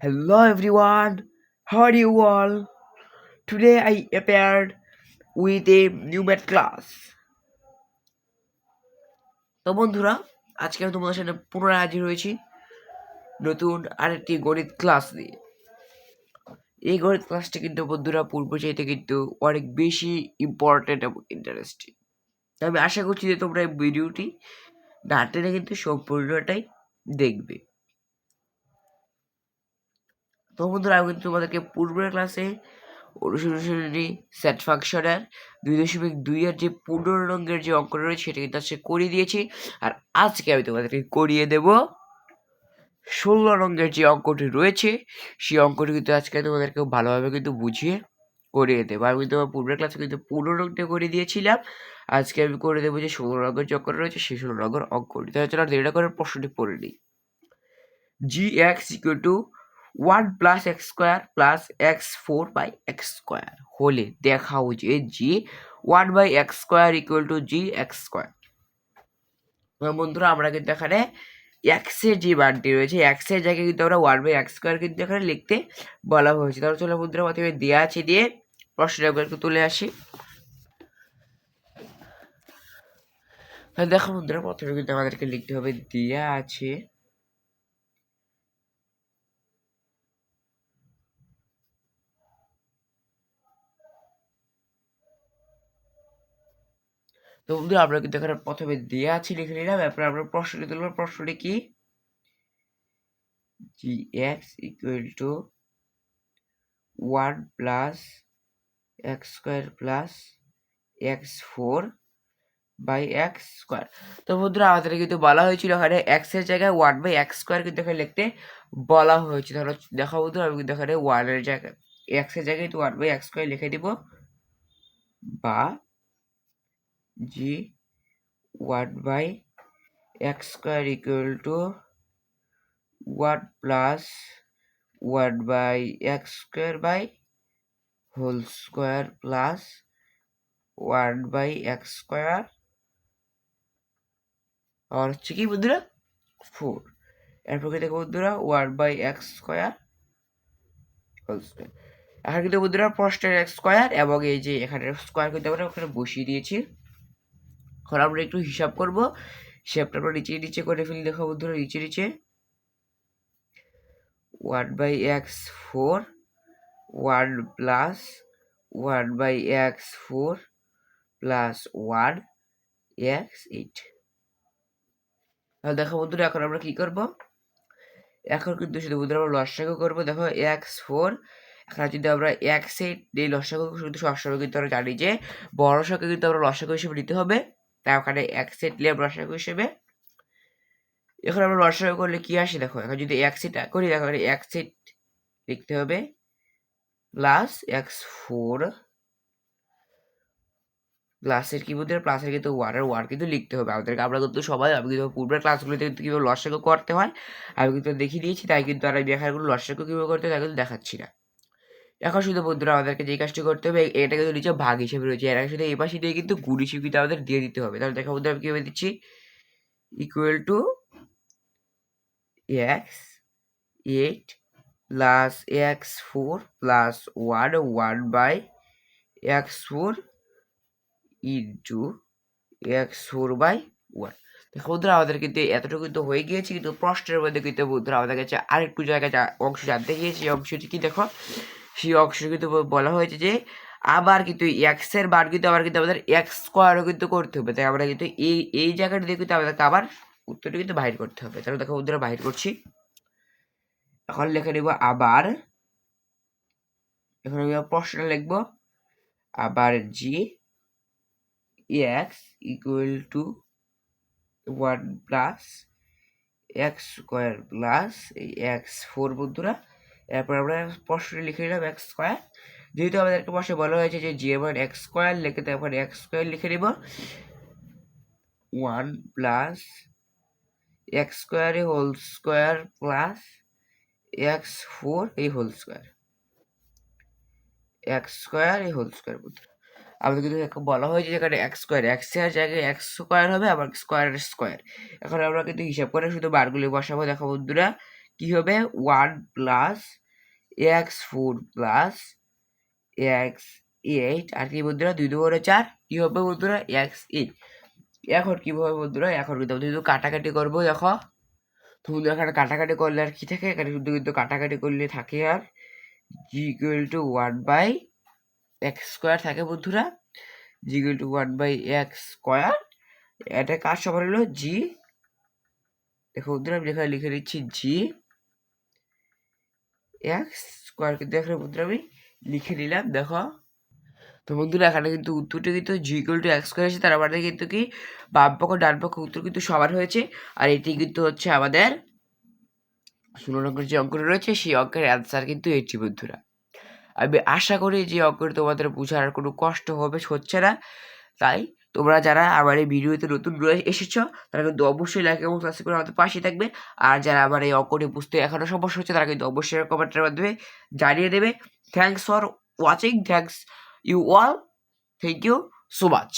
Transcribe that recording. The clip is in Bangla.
Hello everyone, how are you all? Today I appeared with a new math class. তো বন্ধুরা আজকে আমি তোমাদের সামনে পুনরায় হাজির হয়েছি নতুন আরেকটি গণিত ক্লাস নিয়ে এই গণিত ক্লাসটি কিন্তু বন্ধুরা পূর্ব চাইতে কিন্তু অনেক বেশি ইম্পর্টেন্ট এবং ইন্টারেস্টিং আমি আশা করছি যে তোমরা এই ভিডিওটি না টেনে কিন্তু সম্পূর্ণটাই দেখবে তো বন্ধুরা, আমি কিন্তু তোমাদেরকে পূর্বের ক্লাসে অনুসরণী সেট ফাংশনের দুই দশমিক দুইয়ের যে পনেরো রঙের যে অঙ্ক রয়েছে, সেটা কিন্তু আজকে করিয়ে দিয়েছি। আর আজকে আমি তোমাদেরকে করিয়ে দেব ষোলো রঙের যে অঙ্কটি রয়েছে, সেই অঙ্কটি কিন্তু আজকে তোমাদেরকে ভালোভাবে কিন্তু বুঝিয়ে করিয়ে দেবো। আমি কিন্তু আমার পূর্বের ক্লাসে কিন্তু পনেরো রঙটা করে দিয়েছিলাম। আজকে আমি করে দেবো যে ষোলো রঙের যে অঙ্ক রয়েছে, সেই ষোলো রঙের অঙ্কটি। তাহলে চলো দেরিটা করে প্রশ্নটি পড়ে নিই। G X equal to one plus X square plus X four by X square হলে দেখাও যে G one by X square equal to G X square বন্ধুরা, আমরা কিন্তু এখানে এক্সের যে মানটি রয়েছে এক্সের জায়গায় কিন্তু আমরা ওয়ান বাই এক্স স্কোয়ার কিন্তু এখানে লিখতে বলা হয়েছে। তাহলে চলো বন্ধুরা, প্রথমে দেওয়া আছে দিয়ে প্রশ্নটা একটু তুলে আসি। দেখো বন্ধুরা, প্রথমে কিন্তু আমাদেরকে লিখতে হবে দেয়া আছে তো বন্ধু, আমরা কিন্তু এখানে প্রথমে দেওয়া আছে লিখে নিলাম, এরপর আমরা প্রশ্নটি তুলব। প্রশ্নটি কি? G X equal to one plus X square plus X four by X square তো বন্ধুরা, আমাদের কিন্তু বলা হয়েছিল এখানে এক্সের জায়গায় ওয়ান বাই এক্স স্কোয়ার কিন্তু এখানে লিখতে বলা হয়েছে। তাহলে দেখো বন্ধু আমি কিন্তু এখানে ওয়ানের জায়গায় এক্সের জায়গায় ওয়ান বাই এক্স স্কোয়ার লিখে দিব। বা G one by X square equal to one plus one by X square by whole square plus one by X square আর হচ্ছে কি বন্ধুরা ফোর এরপর কি দেখো বন্ধুরা one by X square whole square এখন কিন্তু বন্ধুরা প্রশ্নের এক্স স্কোয়ার এবং এই যে এখানে স্কোয়ার কিন্তু আমরা ওখানে বসিয়ে দিয়েছি এখন আমরা একটু হিসাব করব। হিসাবটা আমরা নিচে নিচে করে ফেলি দেখো বন্ধুরা, নিচে নিচে। One by X four one plus one by X four plus one X eight তাহলে দেখো বন্ধুরা, এখন আমরা কি করব? এখন কিন্তু শুধু বন্ধুরা আমরা লসাগু করব। দেখো এক্স ফোর এখন যদি আমরা এক্স এইট এই লসাগু শুধু সবসময় কিন্তু আমরা জানি যে বড় সংখ্যা কিন্তু আমরা লসাগু হিসেবে নিতে হবে। তাই ওখানে এক সেট নিলাম রসায়ক হিসেবে। এখন আমরা রসায়ক করলে কি আসে দেখো, এখন যদি এক সেট করি দেখো এক সেট লিখতে হবে। প্লাস এক্স ফোর প্লাসের কি বলতে প্লাসের কিন্তু ওয়ানের ওয়ান কিন্তু লিখতে হবে। আমাদেরকে আমরা কিন্তু সবাই, আমি কিন্তু পূর্বের ক্লাসগুলোতে কিন্তু কীভাবে লসাগু করতে হয়, আমি কিন্তু দেখিয়ে দিয়েছি, তাই কিন্তু আর আমি এখানে কোনো কীভাবে করতে হয়, তাই কিন্তু দেখাচ্ছি না। এখন শুধু বন্ধুরা আমাদেরকে যে কাজটি করতে হবে এটা কিন্তু নিচে ভাগ হিসেবে রয়েছে। এর শুধু এই পাশে দিয়ে কিন্তু গুণ হিসেবে কিন্তু আমাদের দিয়ে দিতে হবে। তাহলে দেখা বন্ধুরা আমি কীভাবে দিচ্ছি? Equal to X eight plus X four plus one one by X four into X four by one দেখো বন্ধুরা, আমাদের কিন্তু এতটুকু কিন্তু হয়ে গিয়েছে, কিন্তু প্রশ্নের মধ্যে কিন্তু বন্ধুরা আমাদের কাছে আরেকটু জায়গায় অংশ জানতে গিয়েছি। অংশটি কি দেখো? সেই অংশ কিন্তু বলা হয়েছে যে আবার কিন্তু এক্সের বার কিন্তু আবার কিন্তু আমাদের এক্স স্কোয়ারও কিন্তু করতে হবে। তাই আমরা কিন্তু এই এই জায়গাটা দিয়ে কিন্তু আমাদেরকে আবার উত্তরটি কিন্তু বাহির করতে হবে। তাহলে দেখো উত্তরটা বাহির করছি। এখন লেখা নেব আবার। এখন প্রশ্ন লিখব। আবার G X equal to one plus X square plus এই এক্স ফোর বন্ধুরা এরপর আমরা প্রশ্নটি লিখে নিলাম এক্স স্কোয়ার যেহেতু আমাদেরকে প্রশ্নে বলা হয়েছে যে জি এবার এক্স স্কোয়ার লিখে তারপর এক্স স্কোয়ার লিখে নেব। ওয়ান প্লাস এক্স স্কোয়ারে whole square plus X four এই হোল স্কোয়ার এক্স স্কোয়ার এই হোল স্কোয়ার বন্ধুরা আমাদের কিন্তু বলা হয়েছে যেখানে এক্স স্কোয়ার এক্সের জায়গায় এক্স স্কোয়ার হবে, আবার স্কোয়ার স্কোয়ার এখন আমরা কিন্তু হিসাব করে শুধু বারগুলি বসাবো। দেখো বন্ধুরা কি হবে? One plus X four plus X eight আর কি বন্ধুরা? দুই দুপুরে চার। কি হবে বন্ধুরা? এক্স এইট এখন কি হবে বন্ধুরা? এখন কিন্তু আমরা কিন্তু কাটাকাটি করব, দেখো। তো বন্ধুরা, এখানে কাটাকাটি করলে আর কি থাকে? এখানে শুধু কিন্তু কাটাকাটি করলে থাকে আর g two one by x square থাকে বন্ধুরা। G two one by x square এটা কার সমান হলো? জি দেখো বন্ধুরা, আমি এখানে লিখে দিচ্ছি জি এক্স স্কোয়ার কিন্তু এখানে বন্ধুরা আমি লিখে নিলাম, দেখো। তো বন্ধুরা, এখানে কিন্তু উত্তরটা কিন্তু g equal to x square আছে, তার মানে কিন্তু কি, বাম পক্ষ, ডান পক্ষ উত্তর কিন্তু সমান হয়েছে, আর এটি কিন্তু হচ্ছে আমাদের ষোলো নম্বর যে অঙ্কটা রয়েছে, সেই অঙ্কের অ্যান্সার কিন্তু এটি, বন্ধুরা। আমি আশা করি যে অঙ্কটা তোমাদের বোঝার কোনো কষ্ট হবে, হচ্ছে না, তাই তোমরা যারা আমার এই ভিডিওতে নতুন এসেছ, তারা কিন্তু অবশ্যই লাইক এবং সাবস্ক্রাইব করে আমাদের পাশে থাকবে। আর যারা আমার এই অঙ্কটি বুঝতে এখনও সমস্যা হচ্ছে, তারা কিন্তু অবশ্যই কমেন্টের মাধ্যমে জানিয়ে দেবে। Thanks for watching thanks you all thank you so much